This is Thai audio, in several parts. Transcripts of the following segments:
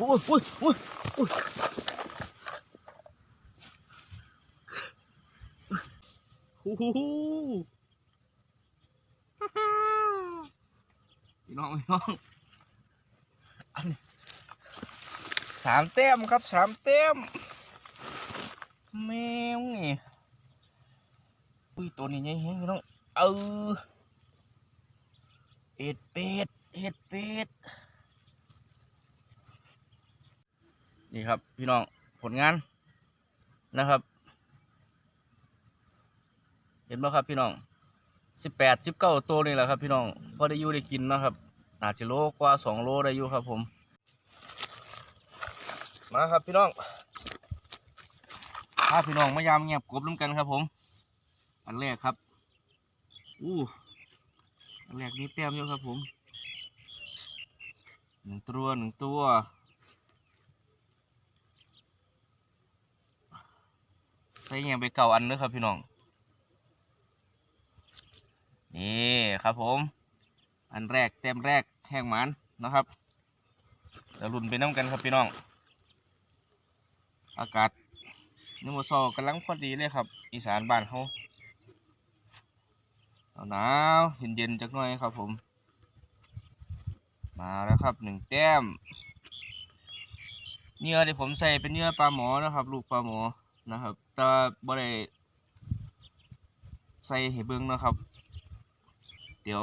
อ้ยโอ้ยโอ้ยโอ้ยโอ้ฮ่าฮ่าพี่น้องพี่น้องอันนี้สามแต้มครับสามแต้มแมวนี่อุ้ยตัวนี้ใหญ่แฮงพี่น้องเออเอ็ดเป็ดเอ็ดเป็ด นี่ครับ พี่น้องผลงานนะครับ เห็นไหมครับพี่น้องสิบแปดสิบเก้าตัวนี่แหละครับ พี่น้องพอได้อยู่ได้กินนะครับอาจจะโลกว่าสองโลได้อยู่ครับ ผม มาครับพี่น้องพาพี่น้องมายามเงียบกบน้ำกันครับ ผม อันแรกครับอู้อันแรกนี้แต้มอยู่ครับ ผมหนึ่งตัวหนึ่งตัว ส่เงี้ยไปเก่าอันเด้อครับพี่น้อง นี่ครับผม อันแรกเต็มแรกแห้งหมันนะครับเดี๋ยวรุ่นไปน้ำกันครับพี่น้อง อากาศนิโมโซกำลังพอดีเลยครับ อีสานบ้านเขาหนาวๆเย็นๆจักหน่อยครับผม มาแล้วครับหนึ่งแต้มเนื้อที่ผมใส่เป็นเนื้อปลาหมอนะครับ ลูกปลาหมอ นะครับ แต่บ่ได้ใส่ให้เบิ่งนะครับ เดี๋ยว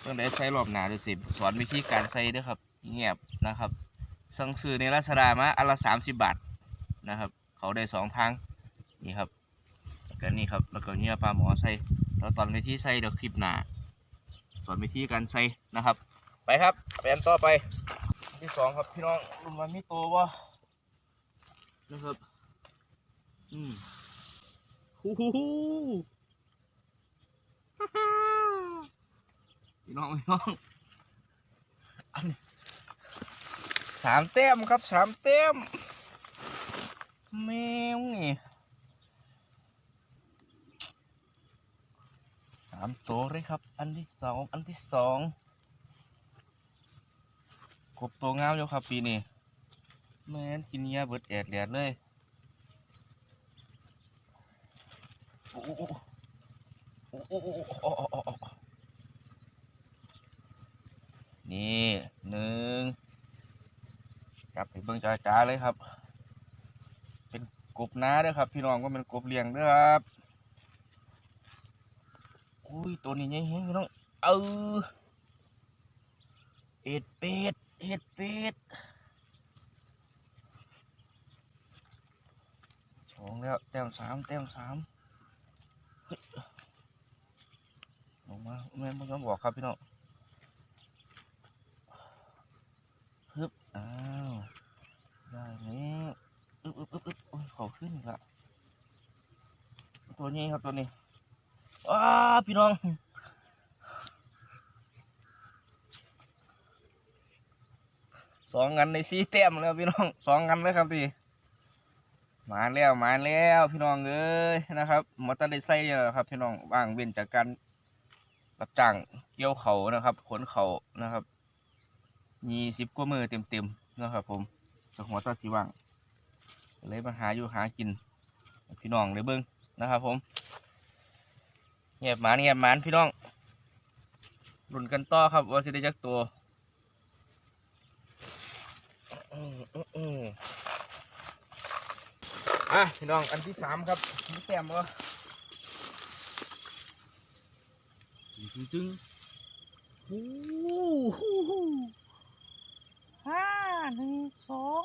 เรื่องใดใส่รอบหนาดี๋ยสิสอนวิธีการใส่ด้วยครับ เงียบนะครับสั่งซื้อในราชดามาอันละสามสิบบาทนะครับ เขาได้สองทางนี่ครับแล้วก็นี่ครับแล้วก็เนี่ยปลาหมอใส่แล้วตอนวิธีใส่เดี๋ยวคลิปหนาสอนวิธีการใส่นะครับ ไปครับไปอันต่อไปที่สองครับพี่น้องรุ่นวันมีโตวะนะครับ อืมฮู้ฮู้ฮู้ฮ่าฮ่าพี่น้องพี่น้องอันนี้สามแต้มครับสามแต้มแมวนี่สามตัวเลยครับ อันที่สองอันที่สองกบตัวงามอยู่ครับปีนี้แม่นกินยาเบิดแอดแดดเลย โอ้โหโอ้โหโอ้โหโอ้โหโอ้โหโอ้โห นี่หนึ่งจับไปเบิ่งจ้าเลยครับ เป็นกบน้าเด้วยครับ พี่น้องก็เป็นกบเลี้ยงเด้วยครับอุ้ยตัวนี้ใหญ่แฮงพี่น้องเออเอ็ดเป็ดเอ็ดเป็ดสองแล้วแต้มสามแต้มสาม ลง มาแม่ไม่ยอมบอกครับพี่น้องฮึบอ้าวได้แล้อึ๊บอึ๊บอึ๊บอึ๊บโอ้ยเขาขึ้นอีกละตัวนี้ครับตัวนี้อ้าพี่น้องสองงันในซีแต้มแล้วพี่น้องสองงันเลยครับพี่มาแล้วมาแล้วพี่น้องเอ้ยนะครับมอเตอร์ไซค์นะครับพี่น้องว่างเว้นจากการ รับจ้างเกี่ยวเขานะครับ ขนเขานะครับ มีสิบกว่ามือเต็มๆนะครับ ผมจากหัวตาสีว่าง เลยมาหาอยู่หากิน พี่น้องเลยเบิ้งนะครับ ผมเงียบหมานเงียบหมานพี่น้องรุ่นกันต่อครับว่าจะได้จักตัวอืมอืมอืมอะพี่น้องอันที่สามครับมีแต้มวะ จึงจึงโอ้โหห้าหนึ่งสอง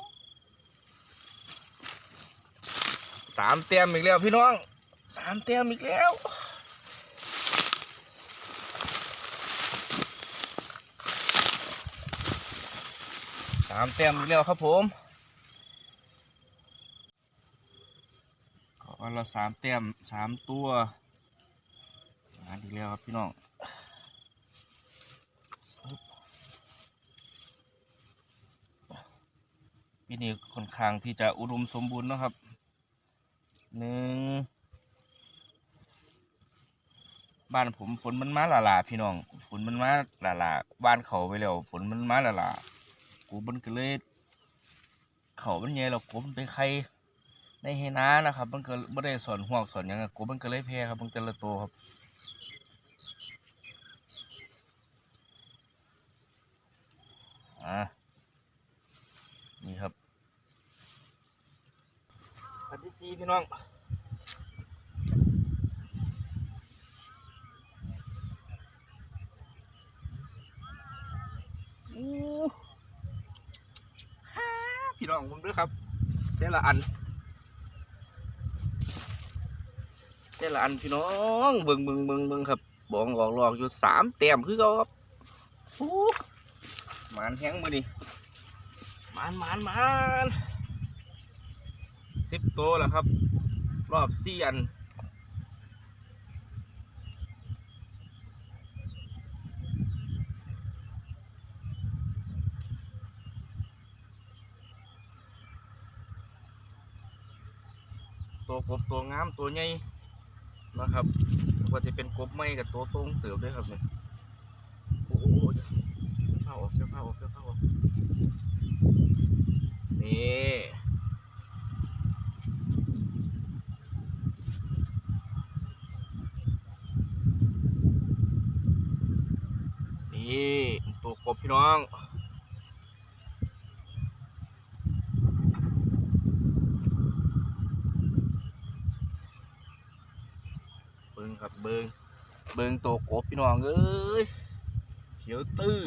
สามเต็มอีกแล้วพี่น้องสามเต็มอีกแล้วสามเต็มอีกแล้วครับผมขอละสามเต็มสามตัว งานอีกแล้วครับพี่น้องปีนี้ค่อนข้างที่จะอุดมสมบูรณ์นะครับหนึ่งบ้านผมฝนมันมาหลาๆพี่น้องฝนมันมาหลาๆบ้านเขาไปแล้วฝนมันมาหลาๆกบมันก็เลยเขามันใหญ่แล้วกบมันเป็นไข่ในเฮน้านะครับ มันก็ไม่ได้สอนห่วงสอนหยังอะกบมันก็เลยแพ้ครับมันแต่ละตัวครับ อ่านี่ครับอันที่สี่พี่น้องอู้ฮ่าพี่น้องมึงด้วยครับเจ้าละอัน เจ้าละอันพี่น้องเบิ่งเบิ่งเบิ่งเบิ่งครับบองออกหลอกอยู่สามแต้มคือเขาครับอู้หมานแห้งมือนี่หมานหมานหมานสิบตัวแล้วครับ รอบสี่อันตัวกบตัวงามตัวใหญ่ นะครับว่าจะเป็นกบไม่กับตัวตรงเติบด้วยครับเนี่ยโอ้โหเสื้อผ้าออกเสื้อผ้าออกเสื้อผ้าออกนี่นี่ตัวกบพี่น้อง เบิงเบิงเบิ้งตัวกบพี่น้องเอ้ยเขียวตื้อ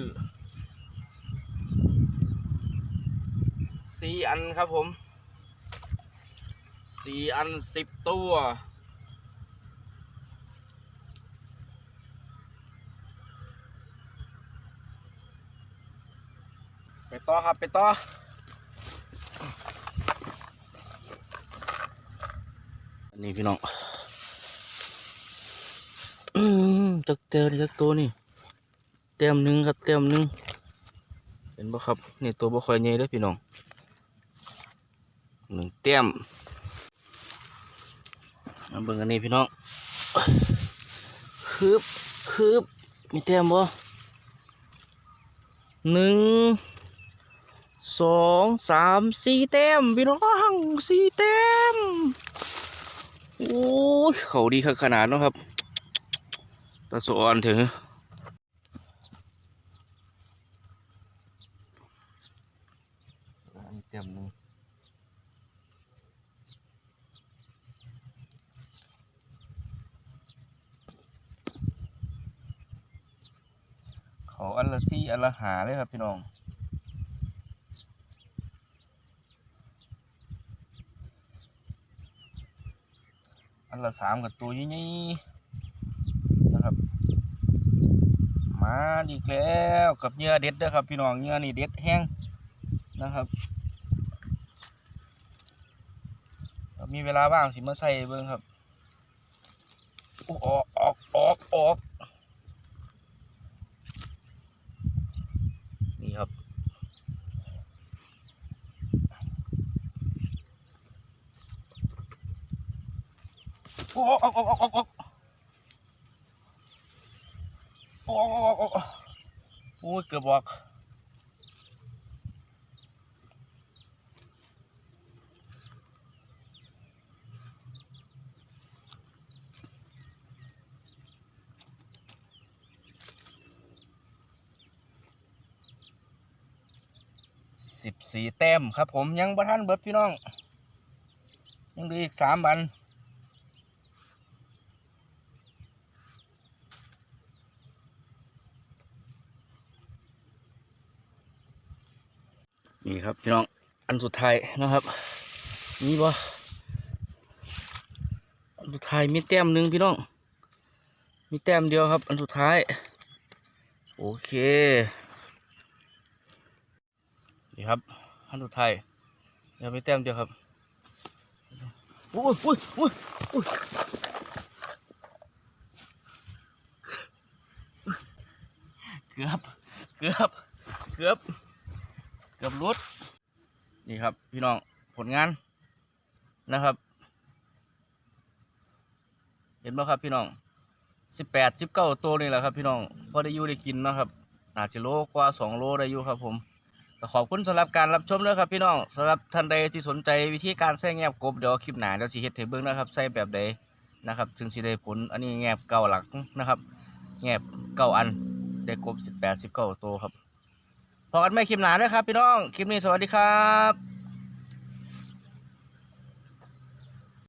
สี่อันครับผมสี่อันสิบตัวไปต่อครับไปต่อนนี้พี่น้อง อืมจักเตียนี่จักตัวนี่เต็มหนึ่งครับเต็มหนึ่งเห็นปะครับนี่ตัวบ่ค่อยใหญ่เด้พี่น้องหนึ่งเต็มมาเบิ่งอันนี้พี่น้องคืบคืบมีเต็มบ่หนึ่งสองสามสี่เต็มพี่น้องสี่เต็มโอ้ยเขาดีขนาดนะครับ ตาสอนเถอะเต็มหนึ่งเขาอันละซี่อัละหาเลยครับพี่น้องอันละสามกับตัวใหญ่ๆนะครับ มาอีกแล้วกับเหยื่อเด็ดด้อครับ พี่น้องเหยื่อนี่เด็ดแห้งนะครับ มีเวลาว่างสิมาใส่เบิ่งครับอออกออกออกออกนี่ครับโอ้ออกออกออกออกออกออกออกออกโอ้ยเกือบบอกสิบสี่แต้มครับผมยังบ่ทันเบิดพี่น้อง ยังเหลืออีกสามบัน นี่ครับพี่น้องอันสุดท้ายนะครับ นี่บ่อันสุดท้ายมีแต้มหนึ่งพี่น้อง มีแต้มเดียวครับ อันสุดท้าย โอเคนี่ครับอันสุดท้ายเดี๋ยวมีแต้มเดียวครับโอ้ยโอ้ยโอ้ยโอ้ยเกือบเกือบเกือบ เกือบรุด นี่ครับ พี่น้องผลงานนะครับ เห็นไหมครับพี่น้อง18ซิบเก้าตัวนี่แหละครับ พี่น้องพอได้อยู่ได้กินนะครับอาจจะโลกว่าสองโลได้อยู่ครับผมขอบคุณสำหรับการรับชมนะครับ พี่น้องสำหรับท่านใดที่สนใจวิธีการใส่แงบกบเดี๋ยวคลิปหนาเดี๋ยวจะเห็ดเทเบิ้งนะครับใส่แบบใดนะครับถึงสิได้ผลอันนี้แงบเก่าหลักนะครับ แงบเก่าอันได้กบ18ซิบเก้าตัวครับ พอกันไม่คลิปหนาด้วยครับ พี่น้อง คลิปนี้สวัสดีครับ